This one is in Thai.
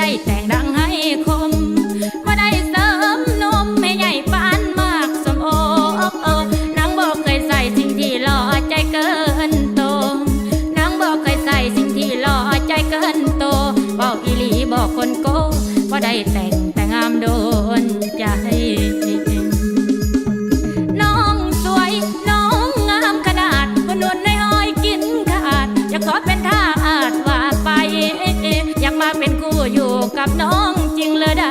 ได้แต่งดังให้คมบ่ได้เสริมนมไม่ใหญ่ปานมากสมโอเออนางบอกเคยใส่สิ่งที่หล่อใจเกินโตนางบอกเคยใส่สิ่งที่หล่อใจเกินโตบอกอีหลีบอกคนโก้ว่าได้แต่งแต่งามโดนใจน้องสวยน้องงามขนาดคนนวลน้อยห้อยกินขาดอยากขอเป็นทาอาจว่าไปอยากมาเป็นคู่อยู่ กับน้องจริงเลยได้